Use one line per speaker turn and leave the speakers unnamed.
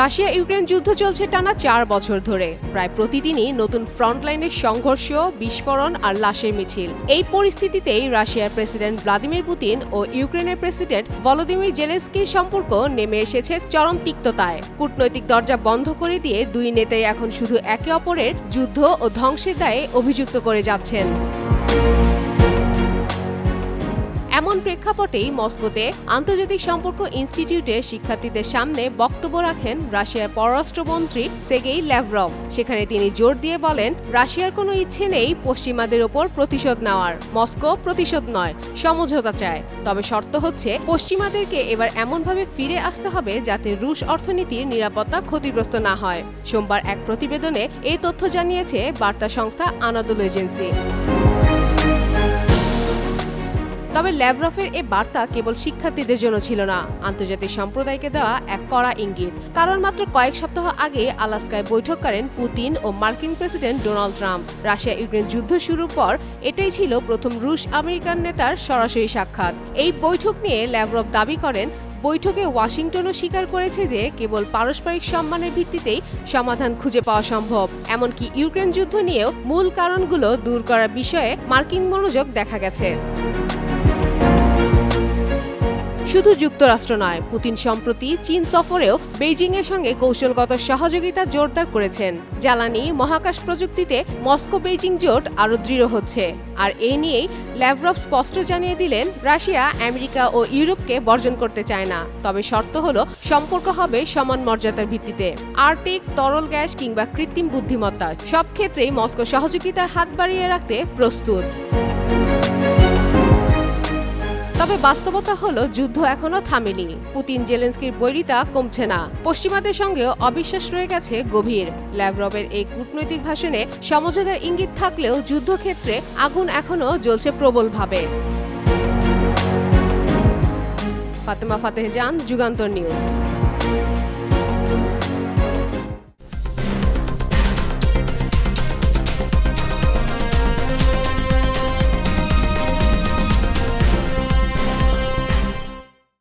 Russia Ukraine যুদ্ধ চলছে টানা চার বছর ধরে। প্রায় প্রতিদিনই নতুন ফ্রন্টলাইনের সংঘর্ষ, বিস্ফোরণ আর লাশের মিছিল। এই পরিস্থিতিতেই রাশিয়ার প্রেসিডেন্ট ভ্লাদিমির পুতিন ও ইউক্রেনের প্রেসিডেন্ট ভলোদিমির জেলেস্কির সম্পর্ক নেমে এসেছে চরম তিক্ততায়। কূটনৈতিক দরজা বন্ধ করে দিয়ে দুই নেতাই এখন শুধু একে অপরের যুদ্ধ ও ধ্বংসের দায়ে অভিযুক্ত করে যাচ্ছেন। এমন প্রেক্ষাপটেই মস্কোতে আন্তর্জাতিক সম্পর্ক ইনস্টিটিউটে শিক্ষার্থীদের সামনে বক্তব্য রাখেন রাশিয়ার পররাষ্ট্রমন্ত্রী সেগেই ল্যাভরভ। সেখানে তিনি জোর দিয়ে বলেন, রাশিয়ার কোনো ইচ্ছে নেই পশ্চিমাদের ওপর প্রতিশোধ নেওয়ার। মস্কো প্রতিশোধ নয়, সমঝোতা চায়। তবে শর্ত হচ্ছে, পশ্চিমাদেরকে এবার এমনভাবে ফিরে আসতে হবে যাতে রুশ অর্থনীতির নিরাপত্তা ক্ষতিগ্রস্ত না হয়। সোমবার এক প্রতিবেদনে এই তথ্য জানিয়েছে বার্তা সংস্থা আনাদুল এজেন্সি। তবে ল্যাভরফের এ বার্তা কেবল শিক্ষার্থীদের জন্য ছিল না। আন্তর্জাতিক সম্প্রদায়কে দেওয়া এক কড়া ইঙ্গিত। কারণ মাত্র কয়েক সপ্তাহ আগে আলাস্কায় বৈঠক করেন পুতিন ও মার্কিন president Donald Trump. Russia Ukraine যুদ্ধ শুরুর পর এটাই ছিল প্রথম রুশ আমেরিকান নেতার সরাসরি সাক্ষাৎ। এই বৈঠক নিয়ে ল্যাভরফ দাবি করেন, বৈঠকে ওয়াশিংটনও স্বীকার করেছে যে কেবল পারস্পরিক সম্মানের ভিত্তিতেই সমাধান খুঁজে পাওয়া সম্ভব। এমনকি ইউক্রেন যুদ্ধ নিয়েও মূল কারণগুলো দূর করার বিষয়ে মার্কিন মনোযোগ দেখা গেছে। শুধু যুক্তরাষ্ট্র নয়, পুতিন সম্প্রতি চীন সফরেও বেইজিং এর সঙ্গে কৌশলগত সহযোগিতা জোরদার করেছেন। জ্বালানি, মহাকাশ প্রযুক্তিতে মস্কো বেইজিং জোট আরও দৃঢ় হচ্ছে। আর এ নিয়েই ল্যাভরভ স্পষ্ট জানিয়ে দিলেন, রাশিয়া, আমেরিকা ও ইউরোপকে বর্জন করতে চায় না। তবে শর্ত হলো, সম্পর্ক হবে সমান মর্যাদার ভিত্তিতে। আর্টিক, তরল গ্যাস কিংবা কৃত্রিম বুদ্ধিমত্তা, সব ক্ষেত্রেই মস্কো সহযোগিতার হাত বাড়িয়ে রাখতে প্রস্তুত। তবে বাস্তবতা হলো, যুদ্ধ এখনও থামেনি। পুতিন জেলেন্সকির বৈরিতা কমছে না। পশ্চিমাদের সঙ্গেও অবিশ্বাস রয়ে গেছে গভীর। ল্যাভরবের এই কূটনৈতিক ভাষণে সমঝোতার ইঙ্গিত থাকলেও যুদ্ধক্ষেত্রে আগুন এখনও জ্বলছে প্রবলভাবে। ফাতেমা ফাতেহ জান, যুগান্তর নিউজ।